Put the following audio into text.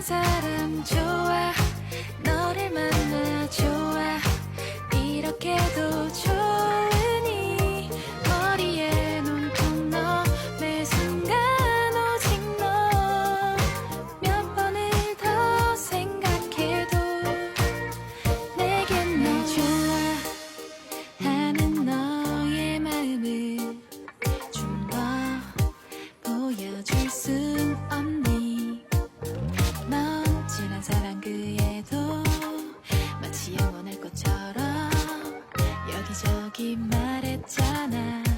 사람 좋아 말했잖아.